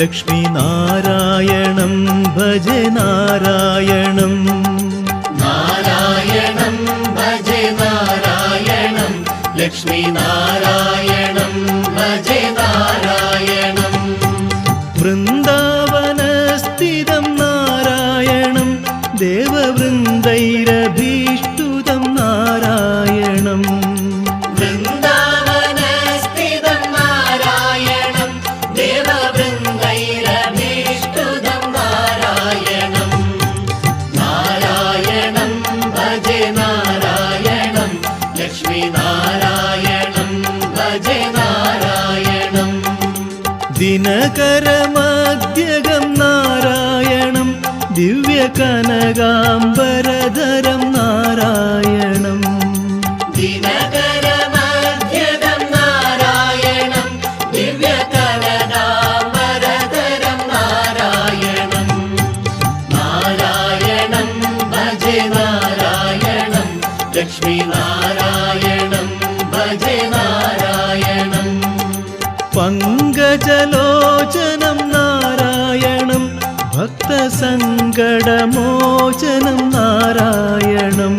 ലക്ഷ്മി നാരായണം ഭജ നാരായണം. നാരായണം ഭജ നാരായണം. ലക്ഷ്മി നാരായണം ഭജ നാരായണം. വൃന്ദാവനസ്ഥിതം നാരായണം. ദേവവൃന്ദൈരഭീഷ്ടുതം ദിനകരമധ്യകം നാരായണം ദിവ്യകനകാംബരധരം ഭക്തസങ്കടമോചനം നാരായണം.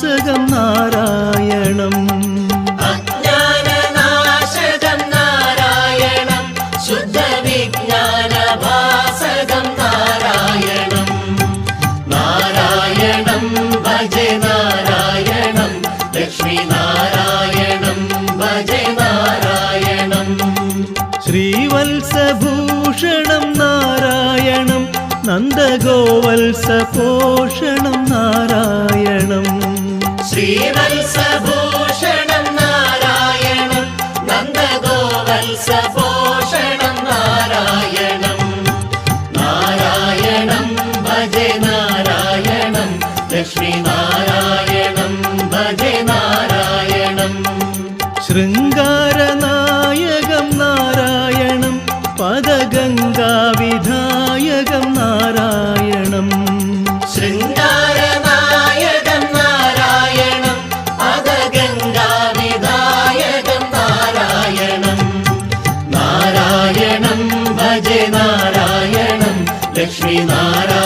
ശുദ്ധവിജ്ഞാനഭാസകം നാരായണം അജ്ഞാനനാശകം നാരായണം ശുദ്ധവിജ്ഞാനഭാസകം നാരായണം നാരായണം ഭജ നാരായണം. ലക്ഷ്മി നാരായണം ഭജ നാരായണം. ശ്രീവത്സഭൂഷണം നാരായണം. നന്ദഗോവത്സപോഷണം നാരായണം. ശ്രീവത്സഭൂഷണം നാരായണം. നന്ദഗോവത്സഭൂഷണം നാരായണം. നാരായണം ഭജ നാരായണം. ലക്ഷ്മി നാരായണം ഭജ നാരായണം. ശൃംഗാരനായകം നാരായണം. പദഗംഗാവിധായകം जय नारायण लक्ष्मीनारायण।